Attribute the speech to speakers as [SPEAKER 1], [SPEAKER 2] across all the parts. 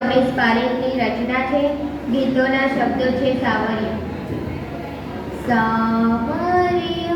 [SPEAKER 1] રમેશ પારેખની રચના છે ગીતોના શબ્દો છે સાવર્ય સાવર્ય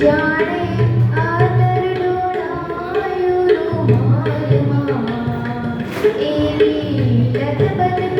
[SPEAKER 1] जाने आदर डोलायुरु मायुमा एवी लतपत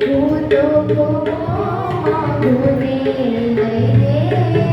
[SPEAKER 1] ભૂતો ભૂતો ભૂને લઈ રે